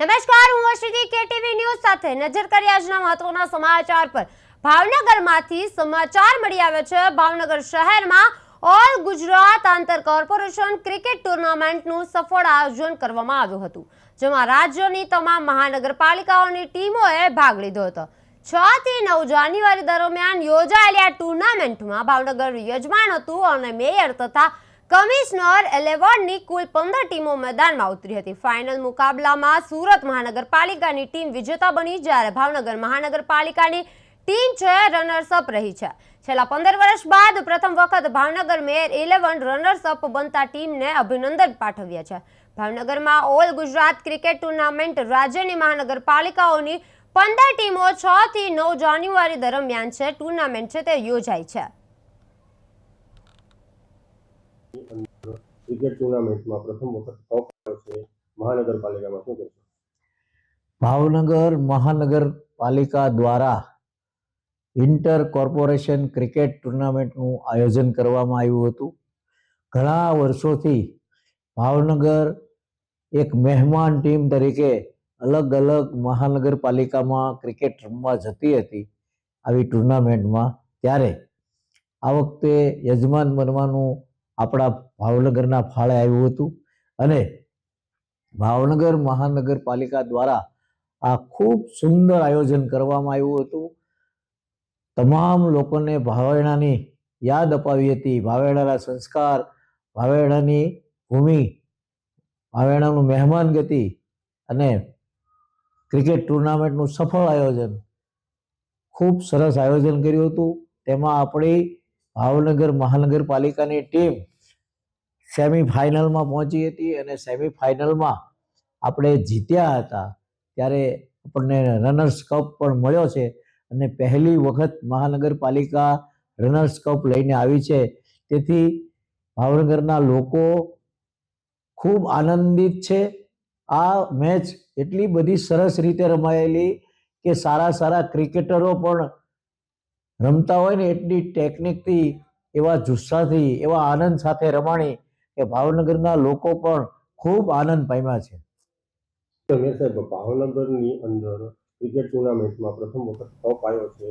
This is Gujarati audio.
નમસ્કાર, હું અશ્વિની કેટીવી ન્યૂઝ સાથે નજર કરી આજના મહત્વના સમાચાર પર. ભાવનગરમાંથી સમાચાર મળી આવ્યા છે, ભાવનગર શહેરમાં ઓલ ગુજરાત આંતર કોર્પોરેશન ક્રિકેટ ટુર્નામેન્ટનું સફળ આયોજન કરવામાં આવ્યું હતું, જેમાં રાજ્યની તમામ મહાનગરપાલિકાઓની ટીમોએ ભાગ લીધો હતો. છ થી નવ જાન્યુઆરી દરમિયાન યોજાયેલી આ ટુર્નામેન્ટમાં ભાવનગર યજમાન હતું અને મેયર તથા કમિશનર એલેવનની કુલ પંદર ટીમો મેદાનમાં ઉતરી હતી. ફાઇનલ મુકાબલામાં સુરત મહાનગરપાલિકાની ટીમ વિજેતા બની જ્યારે ભાવનગર મહાનગરપાલિકાની ટીમ છે રનર્સ અપ રહી છે. છેલ્લા પંદર વર્ષ બાદ પ્રથમ વખત Bhavnagar mayor eleven runners up બનતા ટીમને અભિનંદન પાઠવ્યા છે. ભાવનગરમાં ઓલ ગુજરાત ક્રિકેટ ટુર્નામેન્ટ રાજ્યની મહાનગરપાલિકાઓની પંદર ટીમો છ થી નવ જાન્યુઆરી દરમિયાન છે. ટુર્નામેન્ટ છે તે યોજાય છે. ક્રિકેટ ટુર્નામેન્ટમાં પ્રથમ વખત ટોપ આવ્યો છે મહાનગરપાલિકામાં. શું કહેશો? ભાવનગર મહાનગરપાલિકા દ્વારા ઇન્ટર કોર્પોરેશન ક્રિકેટ ટુર્નામેન્ટનું આયોજન કરવામાં આવ્યું હતું. ઘણા વર્ષોથી ભાવનગર એક મહેમાન ટીમ તરીકે અલગ અલગ મહાનગરપાલિકામાં ક્રિકેટ રમવા જતી હતી આવી ટુર્નામેન્ટમાં. ત્યારે આ વખતે યજમાન બનવાનું આપણા ભાવનગરના ફાળે આવ્યું હતું અને ભાવનગર મહાનગરપાલિકા દ્વારા આ ખૂબ સુંદર આયોજન કરવામાં આવ્યું હતું. તમામ લોકોને ભાવેણાની યાદ અપાવી હતી. ભાવેણાના સંસ્કાર, ભાવેણાની ભૂમિ, ભાવેણાનું મહેમાન ગતિ અને ક્રિકેટ ટુર્નામેન્ટનું સફળ આયોજન ખૂબ સરસ આયોજન કર્યું હતું. તેમાં આપણી ભાવનગર મહાનગરપાલિકાની ટીમ સેમીફાઇનલમાં પહોંચી હતી અને સેમીફાઇનલમાં આપણે જીત્યા હતા. ત્યારે આપણને રનર્સ કપ પણ મળ્યો છે અને પહેલી વખત મહાનગરપાલિકા રનર્સ કપ લઈને આવી છે. તેથી ભાવનગરના લોકો ખૂબ આનંદિત છે. આ મેચ એટલી બધી સરસ રીતે રમાયેલી કે સારા સારા ક્રિકેટરો પણ રમતા હોય ને એટલી ટેકનિકથી એવા જુસ્સાથી, એવા આનંદ સાથે રમાણી કે ભાવનગરના લોકો પણ ખૂબ આનંદ પામ્યા છે. સાહેબ, ભાવનગરની અંદર ક્રિકેટ ટુર્નામેન્ટમાં પ્રથમ વખત ટોપ આવ્યો છે.